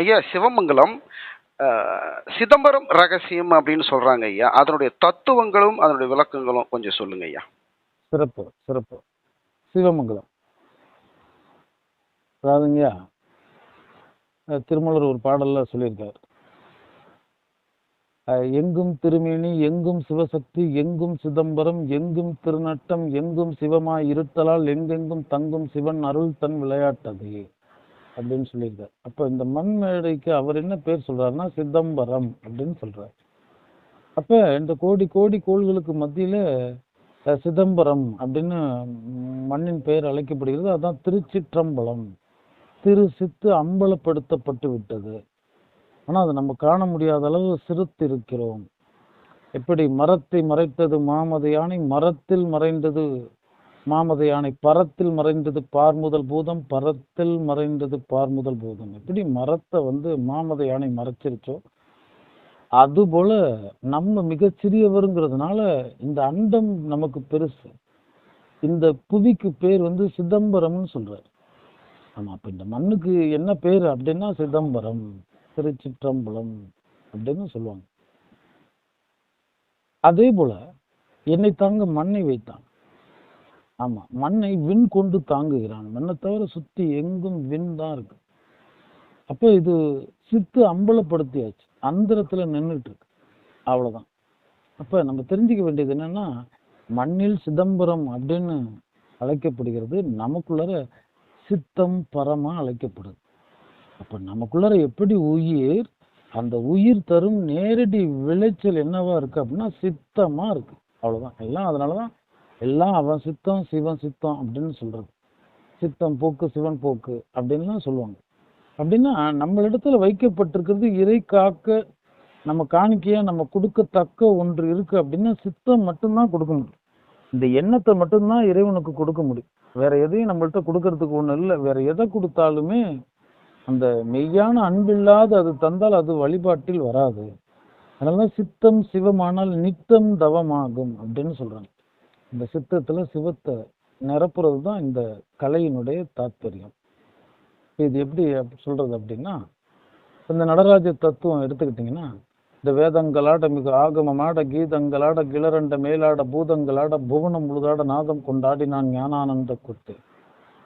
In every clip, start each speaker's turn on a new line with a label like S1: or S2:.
S1: ஐயா சிவமங்கலம் சிதம்பரம் ரகசியம் அப்படின்னு சொல்றாங்க ஐயா. அதனுடைய தத்துவங்களும் அதனுடைய விளக்கங்களும் கொஞ்சம் சொல்லுங்க ஐயா.
S2: சிறப்பு சிறப்பு. சிவமங்கலம். அதாவதுங்கய்யா திருமலர் ஒரு பாடல்ல சொல்லியிருக்கார். எங்கும் திருமேனி எங்கும் சிவசக்தி எங்கும் சிதம்பரம் எங்கும் திருநட்டம் எங்கும் சிவமாய் இருத்தலால் எங்கெங்கும் தங்கும் சிவன் அருள் தன் விளையாட்டதே. அப்படின்னு சொல்லியிருக்கார். அப்போ இந்த மண் மேடைக்கு அவர் என்ன பேர் சொல்கிறாருன்னா சிதம்பரம் அப்படின்னு சொல்கிறார் அப்போ இந்த கோடி கோடி கோள்களுக்கு மத்தியில் சிதம்பரம் அப்படின்னு மண்ணின் பெயர் அழைக்கப்படுகிறது. அதுதான் திருச்சிற்றம்பலம். திரு சித்து அம்பலப்படுத்தப்பட்டு விட்டது. ஆனால் அதை நம்ம காண முடியாத அளவு சிறுத்திருக்கிறோம். எப்படி மரத்தை மறைத்தது மாமத யானை மரத்தில் மறைந்தது மாமத யானை பரத்தில் மறைந்தது பார்முதல் பூதம் பரத்தில் மறைந்தது பார்முதல் பூதம். எப்படி மரத்தை வந்து மாமத யானை மறைச்சிருச்சோ அதுபோல நம்ம மிகச்சிறியவருங்கிறதுனால இந்த அண்டம் நமக்கு பெருசு. இந்த புவிக்கு பேர் வந்து சிதம்பரம்னு சொல்றாரு. ஆமா அப்ப இந்த மண்ணுக்கு என்ன பேர் அப்படின்னா சிதம்பரம் திருச்சிற்றம்பலம் அப்படின்னு சொல்லுவாங்க. அதே போல என்னை தாங்க மண்ணை வைத்தான். ஆமா. மண்ணை விண் கொண்டு தாங்குகிறான். மண்ணை தவிர சுத்தி எங்கும் விண் தான் இருக்கு. அப்போ இது சித்து அம்பலப்படுத்தியாச்சு. அந்தரத்துல நின்றுட்டு இருக்கு அவ்வளவுதான். அப்ப நம்ம தெரிஞ்சுக்க வேண்டியது என்னன்னா மண்ணில் சிதம்பரம் அப்படின்னு அழைக்கப்படுகிறது நமக்குள்ளார சித்தம் பரமா அழைக்கப்படுது. அப்ப நமக்குள்ளார எப்படி உயிர் அந்த உயிர் தரும் நேரடி விளைச்சல் என்னவா இருக்கு அப்படின்னா சித்தமா இருக்கு. அவ்வளவுதான். எல்லாம் அதனாலதான் எல்லாம் அவன் சித்தம் சிவன் சித்தம் அப்படின்னு சொல்றது. சித்தம் போக்கு சிவன் போக்கு அப்படின்லாம் சொல்லுவாங்க. அப்படின்னா நம்மளிடத்துல வைக்கப்பட்டிருக்கிறது இறை காக்க நம்ம காணிக்கையா நம்ம கொடுக்கத்தக்க ஒன்று இருக்கு அப்படின்னா சித்தம் மட்டும்தான் கொடுக்க முடியும். இந்த எண்ணத்தை மட்டும்தான் இறைவனுக்கு கொடுக்க முடியும். வேற எதையும் நம்மள்கிட்ட கொடுக்கறதுக்கு ஒண்ணு இல்லை. வேற எதை கொடுத்தாலுமே அந்த மெய்யான அன்பில்லாத அது தந்தால் அது வழிபாட்டில் வராது. அதனால சித்தம் சிவமானால் நித்தம் தவமாகும் அப்படின்னு சொல்றாங்க. இந்த சித்தத்துல சிவத்தை நிரப்புறது தான் இந்த கலையினுடைய தாத்பரியம். இது எப்படி சொல்றது அப்படின்னா இந்த நடராஜ தத்துவம் எடுத்துக்கிட்டிங்கன்னா இந்த வேதங்களாட மிக ஆகமமாட கீதங்களாட கிளரண்ட மேலாட பூதங்களாட புவனம் முழுதாட நாதம் கொண்டாடி நான் ஞானானந்த கொட்டு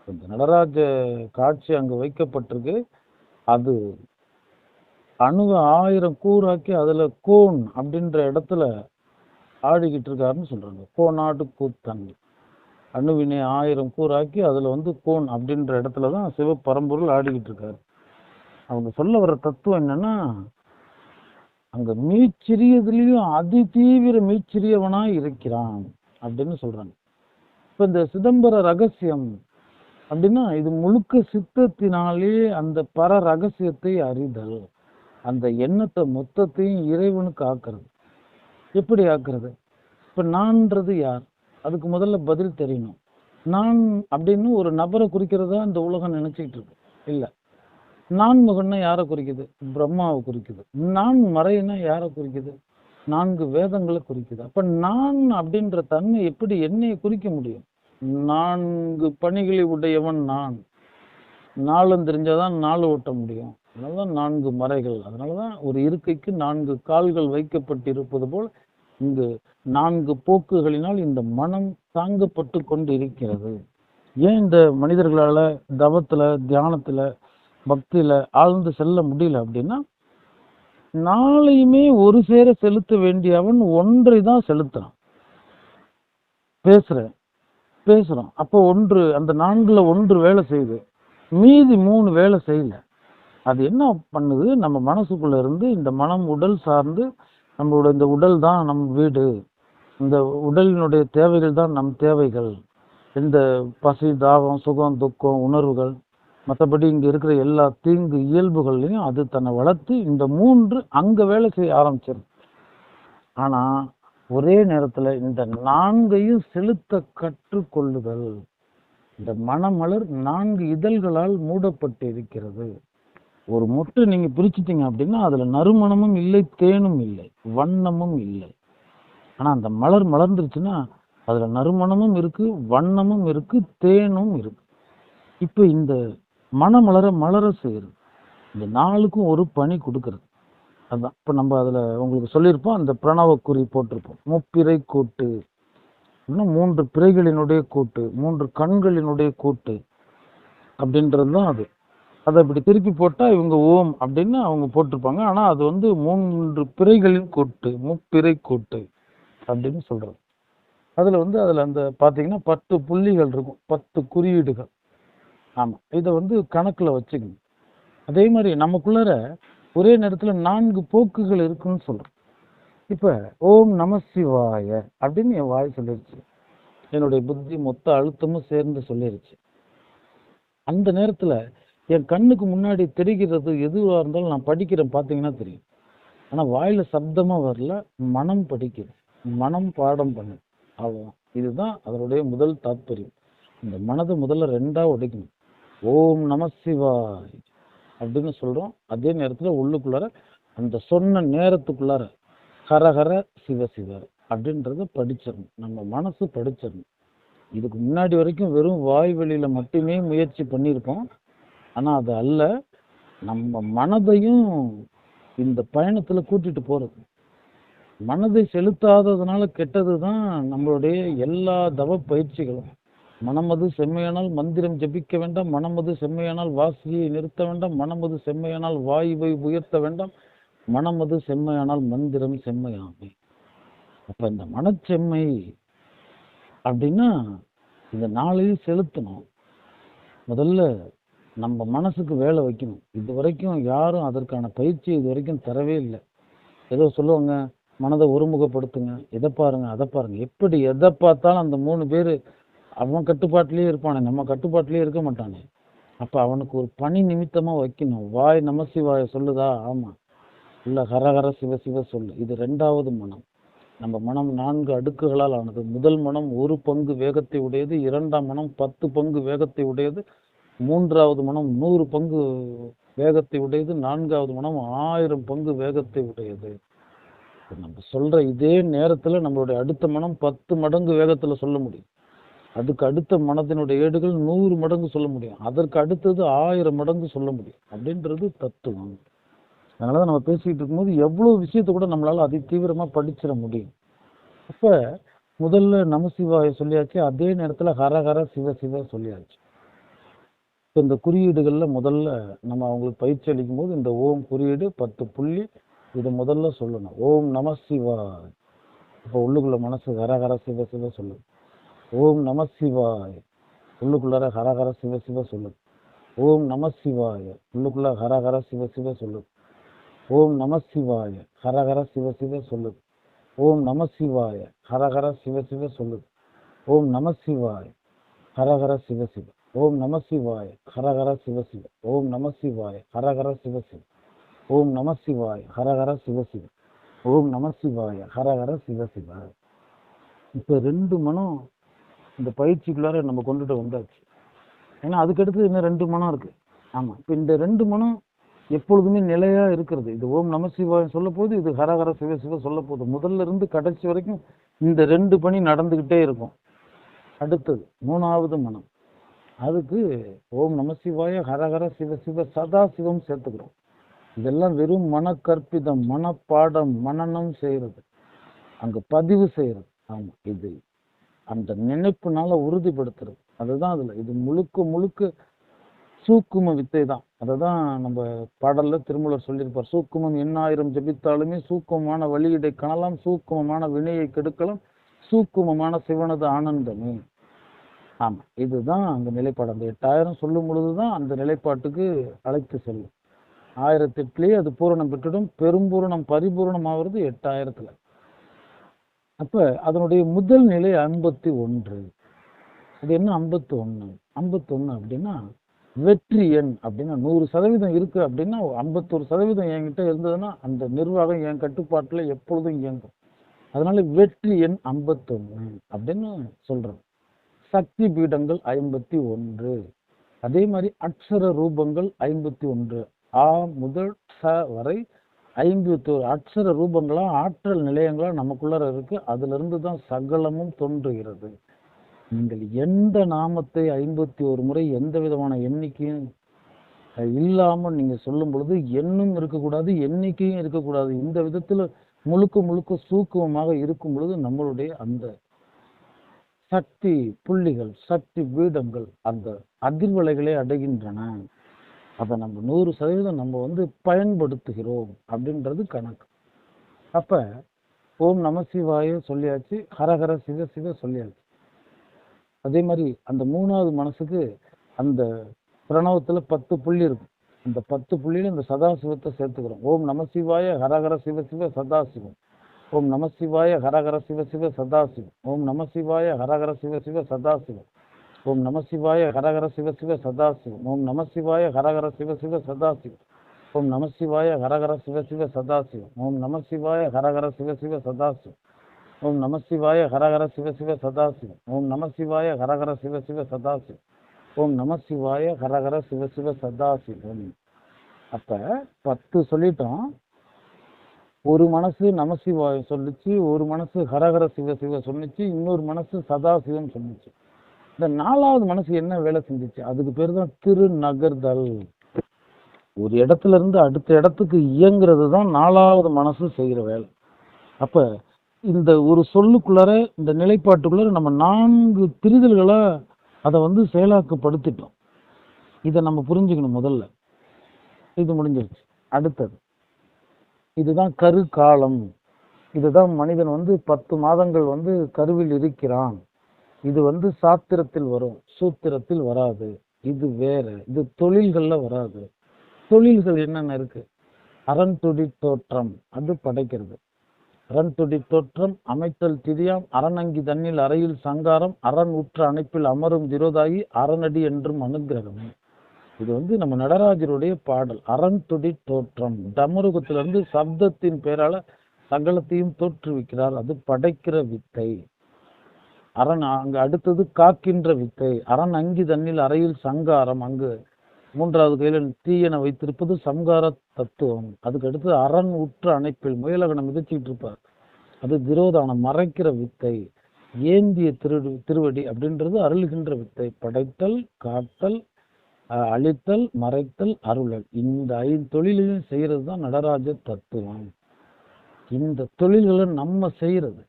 S2: இந்த நடராஜ காட்சி அங்கு வைக்கப்பட்டிருக்கு. அது அணுவை ஆயிரம் கூறாக்கி அதில் கோன் அப்படின்ற இடத்துல ஆடிக்கிட்டு இருக்காருன்னு சொல்கிறாங்க கோனாடு கூத்தன் அணுவினை ஆயிரம் கூறாக்கி அதில் வந்து கோன் அப்படின்ற இடத்துல தான் சிவபரம்பொருள் ஆடிக்கிட்டு இருக்காரு. அவங்க சொல்ல வர தத்துவம் என்னன்னா அங்க மீச்சிறியதுலேயும் அதி தீவிர மீச்சிறியவனா இருக்கிறான் அப்படின்னு சொல்றாங்க. இப்போ இந்த சிதம்பர ரகசியம் அப்படின்னா இது முழுக்க சித்தத்தினாலே அந்த பர ரகசியத்தை அறிதல். அந்த எண்ணத்தை மொத்தத்தையும் இறைவனுக்கு ஆக்குறது. எப்படி ஆக்குறது? இப்போ நான்ன்றது யார்? அதுக்கு முதல்ல பதில் தெரியணும். நான் அப்படின்னு ஒரு நபரை குறிக்கிறதா இந்த உலகம் நினைச்சிட்டு இருக்கு. இல்லை. நான் முகன்னா யாரை குறிக்குது? பிரம்மாவை குறிக்குது. நான் மறைனா யாரை குறிக்குது? நான்கு வேதங்களை குறிக்குது. அப்ப நான் அப்படின்ற தன்மை எப்படி என்னையை குறிக்க முடியும்? நான்கு பணிகளை உடையவன் நான். நாளும் தெரிஞ்சாதான் நாள் ஓட்ட முடியும். அதனாலதான் நான்கு மறைகள். அதனாலதான் ஒரு இருக்கைக்கு நான்கு கால்கள் வைக்கப்பட்டிருப்பது போல் இங்கு நான்கு போக்குகளினால் இந்த மனம் தாங்கப்பட்டு கொண்டு இருக்கிறது ஏன் இந்த மனிதர்களால தவத்துல தியானத்துல பக்தியில ஆழ்ந்து செல்ல முடியல அப்படின்னா நாளையுமே ஒரு சேர செலுத்த வேண்டிய அவன் ஒன்றை தான் செலுத்துறான். பேசுறேன். பேசுறோம் அப்போ ஒன்று அந்த நான்குல ஒன்று வேலை செய்யுது. மீதி மூணு வேலை செய்யல. அது என்ன பண்ணுது? நம்ம மனசுக்குள்ள இருந்து இந்த மனம் உடல் சார்ந்து நம்மளோட இந்த உடல் தான் நம் வீடு. இந்த உடலினுடைய தேவைகள் தான் நம் தேவைகள். இந்த பசி தாகம் சுகம் துக்கம் உணர்வுகள் மற்றபடி இங்கே இருக்கிற எல்லா தீங்கு இயல்புகள்லையும் அது தன்னை வளர்த்து இந்த மூன்று அங்கே வேலை செய்ய ஆரம்பிச்சிருது. ஆனால் ஒரே நேரத்தில் இந்த நான்கையும் செலுத்த கற்றுக்கொள்ளுதல் இந்த மனமலர் நான்கு இதழ்களால் மூடப்பட்டு இருக்கிறது ஒரு மொட்டு நீங்க பிரிச்சுட்டீங்க அப்படின்னா அதுல நறுமணமும் இல்லை தேனும் இல்லை வண்ணமும் இல்லை. ஆனா அந்த மலர் மலர்ந்துருச்சுன்னா அதுல நறுமணமும் இருக்கு வண்ணமும் இருக்கு தேனும் இருக்கு. இப்ப இந்த மனமலர மலர செய்யுது இந்த நாளுக்கும் ஒரு பணி கொடுக்கறது. அதுதான் இப்போ நம்ம அதில் உங்களுக்கு சொல்லியிருப்போம் அந்த பிரணவ குறி போட்டிருப்போம். முப்பிறை கூட்டு. இன்னும் மூன்று பிறைகளினுடைய கூட்டு மூன்று கண்களினுடைய கூட்டு அப்படின்றது தான் அது. அதை இப்படி திருப்பி போட்டால் இவங்க ஓம் அப்படின்னு அவங்க போட்டிருப்பாங்க. ஆனால் அது வந்து மூன்று பிறைகளின் கூட்டு முப்பிறை கூட்டு அப்படின்னு சொல்கிறது அதில் வந்து அதில் அந்த பார்த்தீங்கன்னா பத்து புள்ளிகள் இருக்கும் பத்து குறியீடுகள். ஆமாம் இதை வந்து கணக்கில் வச்சுக்கணும். அதே மாதிரி நமக்குள்ளார ஒரே நேரத்தில் நான்கு போக்குகள் இருக்குன்னு சொல்கிறோம் இப்போ ஓம் நம சிவாய அப்படின்னு என் வாய் சொல்லிருச்சு. என்னுடைய புத்தி மொத்த அழுத்தமும் சேர்ந்து சொல்லிருச்சு. அந்த நேரத்தில் என் கண்ணுக்கு முன்னாடி தெரிகிறது எதுவாக இருந்தாலும் நான் படிக்கிறேன் பார்த்தீங்கன்னா தெரியும். ஆனால் வாயில் சப்தமாக வரல மனம் படிக்குது. மனம் பாடம் பண்ணு அவ்வளோதான் இதுதான் அதனுடைய முதல் தாத்பரியம். இந்த மனதை முதல்ல ரெண்டாக உடைக்கணும். ஓம் நம சிவாய் அப்படின்னு சொல்கிறோம் அதே நேரத்தில் உள்ளுக்குள்ளார அந்த சொன்ன நேரத்துக்குள்ளார ஹரஹர சிவ சிவ அப்படின்றத படிச்சிடணும். நம்ம மனசு படிச்சிடணும். இதுக்கு முன்னாடி வரைக்கும் வெறும் வாய் வெளியில் மட்டுமே முயற்சி பண்ணியிருக்கோம் ஆனால் அது அல்ல. நம்ம மனதையும் இந்த பயணத்தில் கூட்டிட்டு போகிறது மனதை செலுத்தாததுனால கெட்டது தான் நம்மளுடைய எல்லா தவ பயிற்சிகளும். மனமது செம்மையானால் மந்திரம் ஜபிக்க வேண்டாம். மனமது செம்மையானால் வாசியை நிறுத்த வேண்டாம். மனமது செம்மையானால் வாயுவை உயர்த்த வேண்டாம். மனமது செம்மையானால் மந்திரம் செம்மையாமை. அப்போ இந்த மனச்செம்மை அப்படின்னா இந்த நாளையும் செலுத்தணும். முதல்ல நம்ம மனசுக்கு வேலை வைக்கணும். இது வரைக்கும் யாரும் அதற்கான பயிற்சி இது வரைக்கும் தரவே இல்லை. ஏதோ சொல்லுவாங்க மனதை ஒருமுகப்படுத்துங்க இதை பாருங்க அதை பாருங்க. எப்படி எதை பார்த்தாலும் அந்த மூணு பேர் அவன் கட்டுப்பாட்டிலேயே இருப்பானே நம்ம கட்டுப்பாட்டிலேயே இருக்க மாட்டானே. அப்போ அவனுக்கு ஒரு பணி நிமித்தமாக வைக்கணும். வாய் நமசிவாய சொல்லுதா? ஆமாம் இல்லை ஹரஹர சிவ சிவ சொல்லு. இது ரெண்டாவது மனம். நம்ம மனம் நான்கு அடுக்குகளால் ஆனது. முதல் மனம் ஒரு பங்கு வேகத்தை உடையது இரண்டாம் மனம் பத்து பங்கு வேகத்தை உடையது மூன்றாவது மனம் நூறு பங்கு வேகத்தை உடையது நான்காவது மனம் ஆயிரம் பங்கு வேகத்தை உடையது. நம்ம சொல்ற இதே நேரத்துல நம்மளுடைய அடுத்த மனம் பத்து மடங்கு வேகத்துல சொல்ல முடியும். அதுக்கு அடுத்த மனத்தினுடைய ஏடுகள் நூறு மடங்கு சொல்ல முடியும். அதற்கு அடுத்தது ஆயிரம் மடங்கு சொல்ல முடியும். அப்படின்றது தத்துவம். அதனால தான் நம்ம பேசிக்கிட்டு இருக்கும்போது எவ்வளவு விஷயத்தை கூட நம்மளால அதி தீவிரமா படிச்சிட முடியும். அப்ப முதல்ல நமசிவாய சொல்லியாச்சு அதே நேரத்துல ஹரஹர சிவ சிவ சொல்லியாச்சு. இப்போ இந்த குறியீடுகளில் முதல்ல நம்ம அவங்களுக்கு பயிற்சி அளிக்கும் போது இந்த ஓம் குறியீடு பத்து புள்ளி இதை முதல்ல சொல்லணும். ஓம் நம சிவாய். இப்போ உள்ளுக்குள்ள மனசு ஹரஹர சிவ சிவ சொல்லு ஓம் நம சிவாய். உள்ளுக்குள்ளார ஹரஹர சிவ சிவ சொல்லு ஓம் நம சிவாய. உள்ளுக்குள்ள ஹரஹர சிவ சிவ சொல்லு ஓம் நம சிவாய. ஹரஹர சிவ சிவ சொல்லு ஓம் நம சிவாய. ஹரஹர சிவ சிவ சொல்லு ஓம் நம சிவாய. ஹரஹர சிவ சிவ. ஓம் நம சிவாய் ஹரஹர சிவசிவ ஓம் நம சிவாய் ஹரஹர சிவசிவ ஓம் நம சிவாய் ஹரஹர சிவசிவ ஓம் நம சிவாய் ஹரஹர சிவசிவ இப்போ ரெண்டு மனம் இந்த பயிற்சிக்குள்ளார நம்ம கொண்டுட்டு வந்தாச்சு. ஏன்னா அதுக்கடுத்து இன்னும் ரெண்டு மனம் இருக்கு. ஆமா இப்போ இந்த ரெண்டு மனம் எப்பொழுதுமே நிலையா இருக்கிறது. இது ஓம் நம சிவாய் சொல்ல போது இது ஹரஹர சிவ சிவ சொல்ல போது முதல்ல இருந்து கடைசி வரைக்கும் இந்த ரெண்டு பணி நடந்துகிட்டே இருக்கும். அடுத்தது மூணாவது மனம். அதுக்கு ஓம் நம சிவாய ஹரஹர சிவ சிவ சதா சிவம் சேர்த்துக்கிறோம். இதெல்லாம் வெறும் மனக்கற்பிதம் மனப்பாடம் மனனம் செய்கிறது அங்கே பதிவு செய்கிறது ஆமாம் இது அந்த நினைப்புனால உறுதிப்படுத்துறது. அதுதான் அதில் இது முழுக்க முழுக்க சூக்கும வித்தை தான் அதை தான் நம்ம பாடலில் திருமூலர் சொல்லியிருப்பார். சூக்குமம் எண்ணாயிரம் ஜபித்தாலுமே சூக்குமமான வழியீடை காணலாம் சூக்குமமான வினையை கெடுக்கலாம் சூக்குமமான சிவனது ஆனந்தமே. ஆமாம் இதுதான் அந்த நிலைப்பாடு. அந்த எட்டாயிரம் சொல்லும் பொழுது தான் அந்த நிலைப்பாட்டுக்கு அழைத்து செல்லும். ஆயிரத்தெட்டுலேயே அது பூரணம் பெற்றுடும். பெரும்பூரணம் பரிபூரணம் ஆகிறது எட்டாயிரத்தில். அப்போ அதனுடைய முதல் நிலை ஐம்பத்தி ஒன்று அது என்ன ஐம்பத்தி ஒன்று ஐம்பத்தி ஒன்று அப்படின்னா வெற்றி எண் அப்படின்னா நூறு சதவீதம் இருக்குது அப்படின்னா ஐம்பத்தொரு சதவீதம் என்கிட்ட இருந்ததுன்னா அந்த நிர்வாகம் என் கட்டுப்பாட்டில் எப்பொழுதும் இயங்கும். அதனால வெற்றி எண் ஐம்பத்தொன்று அப்படின்னு சொல்கிறோம் சக்தி பீடங்கள் ஐம்பத்தி ஒன்று. அதே மாதிரி அட்சர ரூபங்கள் ஐம்பத்தி ஒன்று. ஆ முதல் ச வரை ஐம்பத்தி ஒரு அக்ஷர ரூபங்களா ஆற்றல் நிலையங்களா நமக்குள்ளார இருக்கு. அதுல இருந்து தான் சகலமும் தோன்றுகிறது. நீங்கள் எந்த நாமத்தை ஐம்பத்தி ஒரு முறை எந்த விதமான எண்ணிக்கையும் இல்லாமல் நீங்கள் நீங்க சொல்லும் பொழுது எண்ணும் இருக்கக்கூடாது எண்ணிக்கையும் இருக்கக்கூடாது. இந்த விதத்துல முழுக்க முழுக்க சூக்குவமாக இருக்கும் பொழுது நம்மளுடைய அந்த சக்தி புள்ளிகள் சக்தி பீடங்கள் அந்த அதிர்வலைகளை அடைகின்றன. அதை நம்ம நூறு சதவீதம் நம்ம வந்து பயன்படுத்துகிறோம் அப்படின்றது கணக்கு. அப்ப ஓம் நம சிவாய சொல்லியாச்சு ஹரஹர சிவ சிவ சொல்லியாச்சு. அதே மாதிரி அந்த மூணாவது மனசுக்கு அந்த பிரணவத்துல பத்து புள்ளி இருக்கும். அந்த பத்து புள்ளியில இந்த சதாசிவத்தை சேர்த்துக்கிறோம். ஓம் நம சிவாய ஹரஹர சிவ சிவ சதாசிவம். ஓம் நம சிவாய ஹரஹர சிவ சிவ சதாசிவம் ஓம் நம சிவாய ஹரஹர சிவ சிவ சதாசிவம் ஓம் நம சிவாய ஹரஹர சிவ சிவ சதாசிவம் ஓம் நம சிவாய ஹரஹர சிவ சிவ சதாசிவம் ஓம் நம சிவாய ஹரஹர சிவ சிவ சதாசிவம் ஓம் நம சிவாய ஹரஹர சிவ சிவ சதாசிவம் ஓம் நம சிவாய ஹரஹர சிவ சிவ சதாசிவம் ஓம் நம சிவாய ஹரஹர சிவ சிவ சதாசிவம் ஓம் நம சிவாய ஹரஹர சிவ சிவ சதாசிவம் அப்ப பத்து சொல்லிட்டோம். ஒரு மனசு நமசிவாயம் சொல்லிச்சு ஒரு மனசு ஹரஹர சிவ சிவ சொன்னிச்சு இன்னொரு மனசு சதாசிவம் சொன்னிச்சு இந்த நாலாவது மனசு என்ன வேலை செஞ்சிச்சு? அதுக்கு பேர் தான் திருநகர்தல். ஒரு இடத்துல இருந்து அடுத்த இடத்துக்கு இயங்குறது தான் நாலாவது மனசு செய்கிற வேலை. அப்ப இந்த ஒரு சொல்லுக்குள்ளார இந்த நிலைப்பாட்டுக்குள்ளார நம்ம நான்கு திரிதல்களை அதை வந்து செயலாக்கப்படுத்திட்டோம். இதை நம்ம புரிஞ்சுக்கணும் முதல்ல. இது முடிஞ்சிருச்சு. அடுத்தது. இதுதான் கரு காலம் இதுதான் மனிதன் வந்து பத்து மாதங்கள் வந்து கருவில் இருக்கிறான். இது வந்து சாத்திரத்தில் வரும் சூத்திரத்தில் வராது. இது வேற இது தொழில்கள்ல வராது. தொழில்கள் என்னென்ன இருக்கு? அறன்துடி தோற்றம் அது படைக்கிறது. அறன்துடி தோற்றம் அமைத்தல் திரியாம் அரணங்கி தன்னில் அறையில் சங்காரம் அரண் உற்ற அணைப்பில் அமரும் திரோதாயி அரணடி என்றும் அனுக்கிரகமே. இது வந்து நம்ம நடராஜருடைய பாடல் அறன்துடி தோற்றம். டமருகத்திலிருந்து சப்தத்தின் பெயரால சகலத்தையும் தோற்றுவிக்கிறார். அது படைக்கிற வித்தை. அரண் அங்கு அடுத்தது காக்கின்ற வித்தை. அரண் அங்கி தன்னில் அறையில் சங்காரம். அங்கு மூன்றாவது கையில் தீயன வைத்திருப்பது சங்கார தத்துவம். அதுக்கு அடுத்து அரண் உற்ற அணைப்பில் முயலகனம் மிதிச்சிட்டு இருப்பார். அது திரோதானம் மறைக்கிற வித்தை. ஏந்திய திரு திருவடி அப்படின்றது அருள்கின்ற வித்தை. படைத்தல் காத்தல் அழித்தல் மறைத்தல் அருளல். இந்த ஐந்து தொழிலையும் செய்கிறது தான் நடராஜ தத்துவம். இந்த தொழில்களை நம்ம செய்கிறது.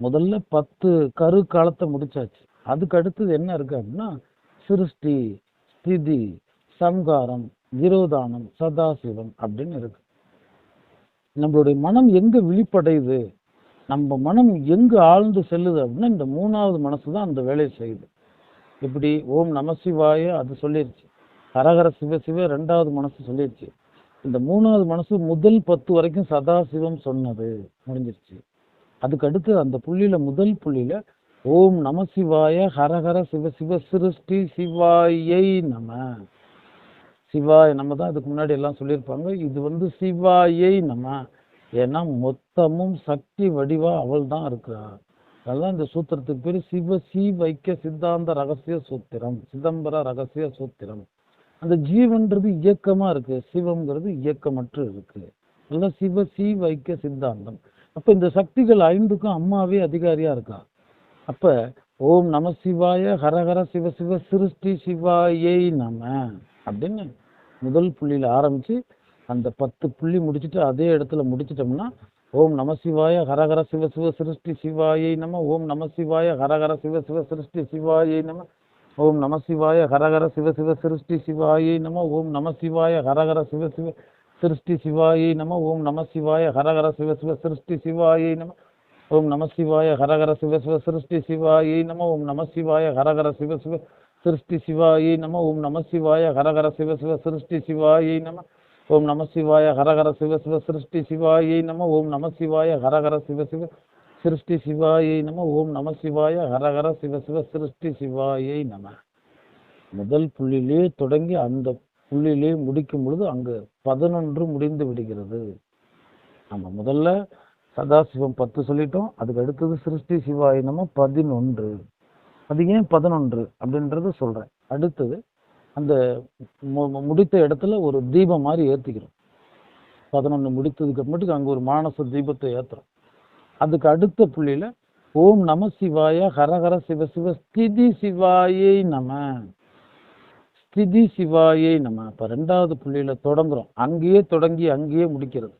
S2: முதல்ல பத்து கரு காலத்தை முடிச்சாச்சு. அதுக்கு அடுத்தது என்ன இருக்கு அப்படின்னா சிருஷ்டி ஸ்திதி சம்காரம் விரோதானம் சதாசிவம் அப்படின்னு இருக்கு. நம்மளுடைய மனம் எங்க விழிப்படையுது? நம்ம மனம் எங்கு ஆழ்ந்து செல்லுது அப்படின்னா இந்த மூணாவது மனசு தான் அந்த வேலையை செய்யுது. இப்படி ஓம் நமசிவாய அது சொல்லிருச்சு. ஹரஹர சிவ சிவ ரெண்டாவது மனசு சொல்லிருச்சு. இந்த மூணாவது மனசு முதல் பத்து வரைக்கும் சதாசிவம் சொன்னது. முடிஞ்சிருச்சு. அதுக்கு அடுத்து அந்த புள்ளியில முதல் புள்ளியில ஓம் நமசிவாய ஹரஹர சிவ சிவ சிருஷ்டி சிவாயை நம. சிவாய நம்ம தான் அதுக்கு முன்னாடி எல்லாம் சொல்லியிருப்பாங்க. இது வந்து சிவாயை நம. ஏன்னா மொத்தமும் சக்தி வடிவா அவள் தான் இருக்கிறா அதெல்லாம் இந்த சூத்திரத்துக்கு பேரு சிவ சி வைக்க சித்தாந்த ரகசிய சூத்திரம். சிதம்பர ரகசிய சூத்திரம். அந்த ஜீவன்றது இயக்கமா இருக்கு. சிவம்ங்கிறது இயக்கமற்று இருக்கு. அதெல்லாம் சிவ சி வைக்க சித்தாந்தம். அப்ப இந்த சக்திகள் ஐந்துக்கும் அம்மாவே அதிகாரியா இருக்கா? அப்ப ஓம் நம சிவாய ஹரஹர சிவ சிவ சிருஷ்டி சிவாயை நம அப்படின்னு முதல் புள்ளியில ஆரம்பிச்சு அந்த பத்து புள்ளி முடிச்சுட்டு அதே இடத்துல முடிச்சிட்டோம்னா ஓம் நம சிவாய ஹரஹர சிவ சிவ சிருஷ்டி சிவாயை நம. ஓம் நம சிவாய ஹரஹர சிவ சிவ சிருஷ்டி சிவாயை நம. ஓம் நம சிவாய ஹரஹர சிவ சிவ சிருஷ்டி சிவாயை நம. ஓம் நம சிவாய ஹரஹர சிவ சிவ சிருஷ்டி சிவாயை நம. ஓம் நம சிவாய ஹரஹர சிவ சிவ சிருஷ்டி சிவாயை நம. ஓம் நம சிவாய ஹரஹர சிவ சிவ சிருஷ்டி சிவாயை நம. ஓம் நம சிவாய ஹரஹர சிவ சிவ சிருஷ்டி சிவாயை நம. ஓம் நம சிவாய ஹரஹர சிவ சிவ சிருஷ்டி சிவாயை நம. ஓம் நம சிவாய ஹரஹர சிவ சிவ சிருஷ்டி சிவாயை நம ஓம் நம சிவாய ஹரஹர சிவ சிவ சிருஷ்டி சிவாயை நம ஓம் நம சிவாய ஹரஹர சிவ சிவ சிருஷ்டி சிவாயை நம. முதல் புள்ளியிலே தொடங்கி அந்த புள்ளியிலே முடிக்கும் பொழுது அங்கு பதினொன்று முடிந்து விடுகிறது. நம்ம முதல்ல சதாசிவம் பத்து சொல்லிட்டோம். அதுக்கு அடுத்தது சிருஷ்டி சிவாயினமும் பதினொன்று. அது ஏன் பதினொன்று அப்படின்றத சொல்றேன். அடுத்தது அந்த முடித்த இடத்துல ஒரு தீபம் மாதிரி ஏத்திக்கிறோம். பதினொன்று முடித்ததுக்கு அப்புறமேட்டுக்கு அங்க ஒரு மானச தீபத்தை ஏத்துறோம். அதுக்கு அடுத்த புள்ளியில ஓம் நம சிவாய ஹரஹர சிவ சிவ ஸ்திதி சிவாயை நம. ஸ்திதி சிவாயை நம்ம இப்போ ரெண்டாவது புள்ளியில தொடங்குறோம். அங்கேயே தொடங்கி அங்கேயே முடிக்கிறது.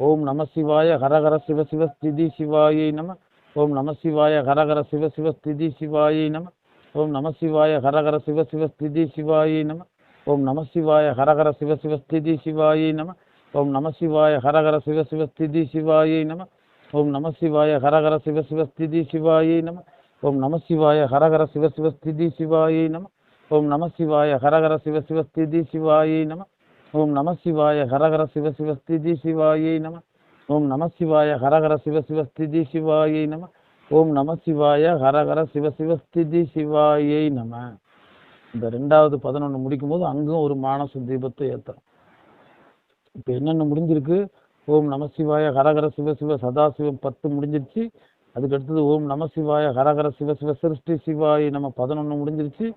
S2: ஓம் நம சிவாய ஹரஹர சிவ சிவ ஸ்திதி சிவாயை நம. ஓம் நம சிவாய ஹரஹர சிவ சிவ ஸ்திதி சிவாயை நம. ஓம் நம சிவாய ஹரஹர சிவ சிவஸ்திதி சிவாயை நம. ஓம் நம சிவாய ஹரஹர சிவ சிவஸ்திதி சிவாயை நம. ஓம் நம சிவாய ஹரஹர சிவ சிவஸ்திதி சிவாயை நம. ஓம் நம சிவாய ஹரஹர சிவ சிவஸ்திதி சிவாயை நம. ஓம் நம சிவாய ஹரஹர சிவ சிவஸ்திதி சிவாயை நம. ஓம் நம சிவாய ஹரஹர சிவ சிவஸ்திதி சிவாயை நம. ஓம் நம சிவாய ஹரஹர சிவ சிவஸ்திதி சிவாயை நம. ஓம் நம சிவாய ஹரஹர சிவ சிவஸ்திதி சிவாயை நம. ஓம் நம சிவாய ஹரஹர சிவ சிவ ஸ்திதி சிவாயை நம. இந்த ரெண்டாவது பதினொன்று முடிக்கும்போது அங்கும் ஒரு மானச தீபத்தை ஏற்றுறோம் இப்போ என்னென்ன முடிஞ்சிருக்கு? ஓம் நம சிவாய ஹரஹர சிவ சிவ சதாசிவம் பத்து முடிஞ்சிருச்சு. அதுக்கு அடுத்தது ஓம் நம சிவாய ஹரஹர சிவ சிவ சிருஷ்டி சிவாய் நம்ம பதினொன்று முடிஞ்சிருச்சு.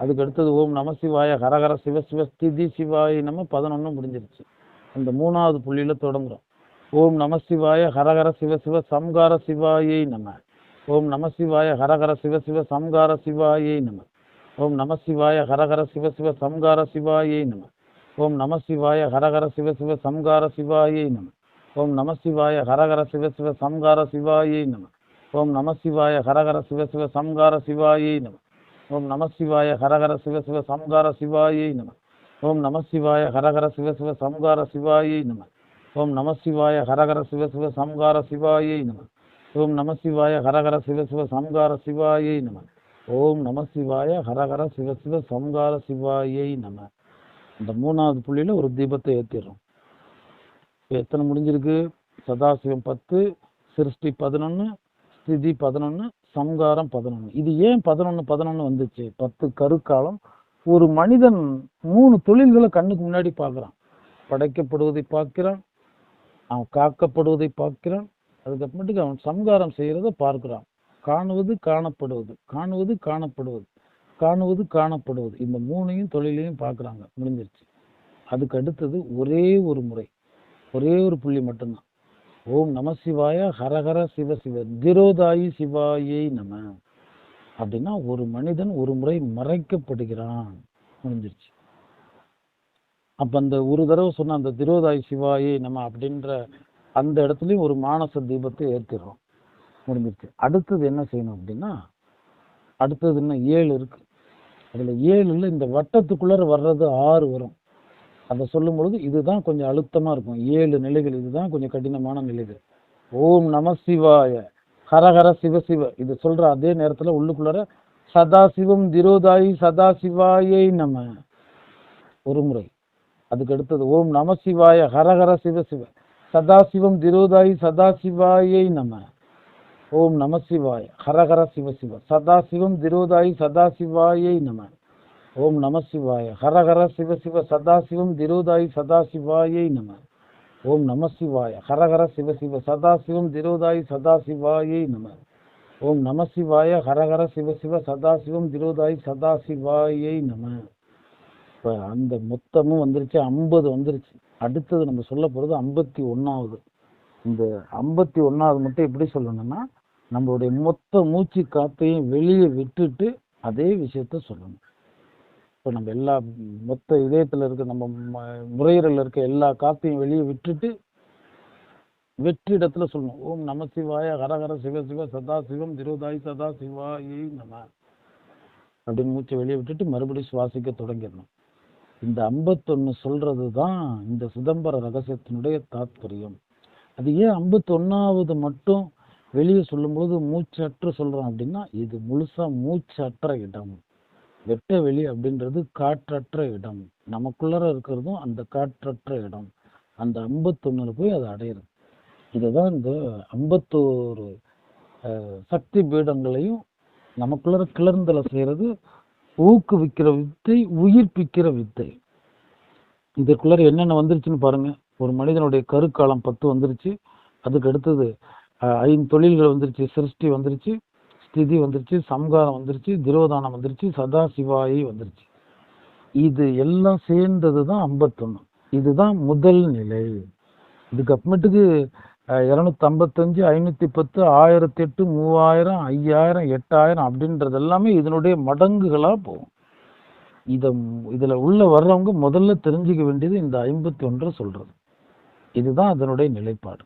S2: அதுக்கு அடுத்தது ஓம் நம சிவாய ஹரஹர சிவ சிவ ஸ்திதி சிவாய் நம்ம பதினொன்று முடிஞ்சிருச்சு. அந்த மூணாவது புள்ளியில் தொடங்குறோம். ஓம் நம சிவாய ஹரஹர சிவ சிவ சம்கார சிவாயை நம்ம ஓம் நம சிவாய ஹரஹர சிவ சிவ சம்கார சிவாயை நம ஓம் நம சிவாய ஹரஹர சிவ சிவ சம்கார சிவாயை நம ஓம் நம சிவாய ஹரஹர சிவ சிவ சம்கார சிவாயை நம ஓம் நம சிவாய ஹரஹர சிவ சிவ சம்கார சிவாயை நம ஓம் நம சிவாய ஹரஹர சிவ சிவ சம்கார சிவாயை நம ஓம் நம சிவாய ஹரஹர சிவ சிவ சம்கார சிவாயை நம ஓம் நம சிவாய ஹரஹர சிவ சிவ சம்கார சிவாயை நம ஓம் நம சிவாய ஹரஹர சிவ சிவ சம்கார சிவாயை நம ஓம் நம சிவாய ஹரஹர சிவ சிவ சம்கார சிவாயை நம. ஓம் நம சிவாய ஹரஹர சிவ சிவ சம்கார சிவாயை நம. இந்த மூணாவது புள்ளியில் ஒரு தீபத்தை ஏற்றிடுறோம் எத்தனை முடிஞ்சிருக்கு? சதாசிவம் பத்து சிருஷ்டி பதினொன்று ஸ்திதி பதினொன்று சம்காரம் பதினொன்று இது ஏன் பதினொன்று பதினொன்று வந்துச்சு? பத்து கருக்காலம். ஒரு மனிதன் மூணு தொழில்களை கண்ணுக்கு முன்னாடி பார்க்குறான். படைக்கப்படுவதை பார்க்கிறான். அவன் காக்கப்படுவதை பார்க்கிறான். அதுக்கப்புறமேட்டுக்கு அவன் சம்காரம் செய்கிறத பார்க்கிறான். காணுவது காணப்படுவது. காணுவது காணப்படுவது. காணுவது காணப்படுவது. இந்த மூணையும் தொழிலையும் பார்க்குறாங்க. முடிஞ்சிருச்சு. அதுக்கு அடுத்தது ஒரே ஒரு முறை. ஒரே ஒரு புள்ளி மட்டும்தான். ஓம் நம சிவாய ஹரஹர சிவ சிவ திரோதாயி சிவாயை நம அப்படின்னா ஒரு மனிதன் ஒரு முறை மறைக்கப்படுகிறான். முடிஞ்சிருச்சு. அப்ப அந்த ஒரு தடவை சொன்ன அந்த திரோதாயி சிவாயை நம்ம அப்படின்ற அந்த இடத்துலையும் ஒரு மானச தீபத்தை ஏற்றிடுறோம் முடிஞ்சிருச்சு. அடுத்தது என்ன செய்யணும் அப்படின்னா அடுத்தது இன்னும் ஏழு இருக்கு. அதில் ஏழுல இந்த வட்டத்துக்குள்ளார வர்றது ஆறு வரும். அதை சொல்லும் பொழுது இதுதான் கொஞ்சம் அழுத்தமாக இருக்கும். ஏழு நிலைகள் இதுதான் கொஞ்சம் கடினமான நிலைகள். ஓம் நம சிவாய. ஹரஹர சிவ சிவ. இது சொல்ற அதே நேரத்தில் உள்ளுக்குள்ளார சதாசிவம் திரோதாயி சதாசிவாயை நம. ஒரு முறை. அதுக்கு அடுத்தது ஓம் நம சிவாய. ஹரஹர சிவ சிவ. சதாசிவம் திரோதாயி சதாசிவாயை நம. ஓம் நம சிவாய். ஹரஹர சிவ சதாசிவம் திரோதாயி சதாசிவாயை நம. ஓம் நம சிவாய. ஹரஹர சிவ சிவ. சதாசிவம் திரோதாயி சதாசிவாயை நம. ஓம் நம சிவாய. ஹரஹர சிவ சிவ. சதாசிவம் திரோதாயி சதாசிவாயை நம. ஓம் நம சிவாய. ஹரஹர சிவ சிவ. சதாசிவம் திரோதாயி சதாசிவாயை நம. இப்போ அந்த மொத்தமும் வந்துருச்சு. ஐம்பது வந்துருச்சு. அடுத்தது நம்ம சொல்ல போகிறது ஐம்பத்தி ஒன்றாவது இந்த ஐம்பத்தி ஒன்றாவது மட்டும் எப்படி சொல்லணும்னா நம்மளுடைய மொத்த மூச்சு காற்றையும் வெளியே விட்டுட்டு அதே விஷயத்த சொல்லணும். இப்போ நம்ம எல்லா மொத்த இதயத்தில் இருக்க நம்ம ம- இருக்க எல்லா காற்றையும் வெளியே விட்டுட்டு வெற்றி இடத்துல சொல்லணும். ஓம் நம சிவாய ஹரஹர சிவ சிவ சதா சிவம் திருவதாய் சதா சிவாயை நம அப்படின்னு மூச்சை வெளியே விட்டுட்டு மறுபடியும் சுவாசிக்க தொடங்கிடணும். இந்த ஐம்பத்தொன்னு சொல்றது தான் இந்த சிதம்பர ரகசியத்தினுடைய தாத்பரியம். அது ஏன் ஐம்பத்தொன்னாவது மட்டும் வெளியே சொல்லும்போது மூச்சற்று சொல்றோம் அப்படின்னா இது முழுசா மூச்சற்ற இடம். வெட்ட வெளி அப்படின்றது காற்றற்ற இடம். நமக்குள்ளார இருக்கிறதும் அந்த காற்றற்ற இடம். அந்த ஐம்பத்தொன்னுல போய் அதை அடையிறது. இதுதான் இந்த ஐம்பத்தோரு சக்தி பீடங்களையும் நமக்குள்ளார கிளர்ந்தல செய்யறது ஊக்குவிக்கிற வித்தை உயிர்ப்பிக்கிற வித்தை. இதற்குள்ளார என்னென்ன வந்துருச்சுன்னு பாருங்க. ஒரு மனிதனுடைய கருக்காலம் பத்து வந்துருச்சு. அதுக்கு அடுத்தது ஐந்து தொழில்கள் வந்துருச்சு. சிருஷ்டி வந்துருச்சு ஸ்திதி வந்துருச்சு சம்காரம் வந்துருச்சு திரோதானம் வந்துருச்சு சதா சிவாயி வந்துருச்சு. இது எல்லாம் சேர்ந்தது தான் ஐம்பத்தொன்று இதுதான் முதல் நிலை. இதுக்கு அப்புறமேட்டுக்கு இரநூத்தம்பத்தஞ்சு ஐநூற்றி பத்து ஆயிரத்தி எட்டு மூவாயிரம் ஐயாயிரம் எட்டாயிரம் அப்படின்றது எல்லாமே இதனுடைய மடங்குகளாக போகும். இதை இதில் உள்ள வர்றவங்க முதல்ல தெரிஞ்சுக்க வேண்டியது இந்த ஐம்பத்தி ஒன்றை சொல்கிறது இதுதான் அதனுடைய நிலைப்பாடு.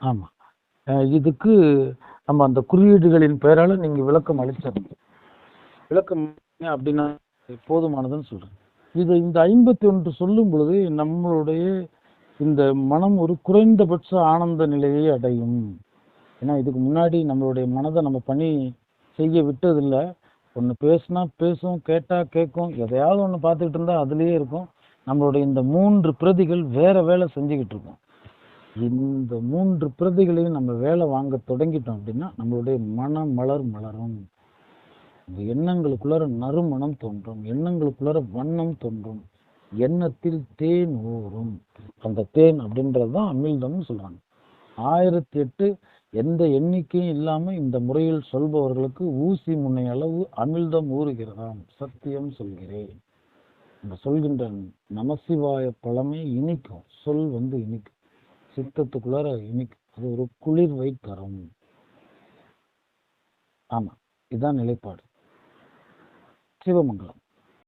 S2: ஆமாம் இதுக்கு நம்ம அந்த குறியீடுகளின் பெயரால் நீங்கள் விளக்கம் அளிச்சிருங்க விளக்கம் அப்படின்னா போதுமானதுன்னு சொல்கிறேன் இது இந்த ஐம்பத்தி ஒன்று சொல்லும் பொழுது நம்மளுடைய இந்த மனம் ஒரு குறைந்தபட்ச ஆனந்த நிலையை அடையும். ஏன்னா இதுக்கு முன்னாடி நம்மளுடைய மனதை நம்ம பணி செய்ய விட்டதில்லை. ஒன்று பேசுனா பேசும் கேட்டால் கேட்கும் எதையாவது ஒன்று பார்த்துக்கிட்டு இருந்தால் அதுலேயே இருக்கும். நம்மளுடைய இந்த மூன்று பிரதிகள் வேற வேலை செஞ்சுக்கிட்டு இருக்கும். இந்த மூன்று பிரதிகளையும் நம்ம வேலை வாங்க தொடங்கிட்டோம் அப்படின்னா நம்மளுடைய மன மலர் மலரும். இந்த எண்ணங்களுக்குள்ளார நறுமணம் தோன்றும். எண்ணங்களுக்குள்ளார வண்ணம் தோன்றும். எண்ணத்தில் தேன் ஊறும். அந்த தேன் அப்படின்றது தான் அமிழ்தம்னு சொல்கிறாங்க ஆயிரத்தி எட்டு எந்த எண்ணிக்கையும் இல்லாமல் இந்த முறையில் சொல்பவர்களுக்கு ஊசி முனை அளவு அமிழ்தம் ஊறுகிறதாம். சத்தியம் சொல்கிறேன். இந்த சொல்கின்ற நமசிவாய பழமே இனிக்கும். சொல் வந்து இனிக்கும். சித்தத்துக்குள்ளார இனிக்கும். அது ஒரு குளிர்வை தரும். ஆமாம் இதுதான் நிலைப்பாடு. சிவமங்கலம்.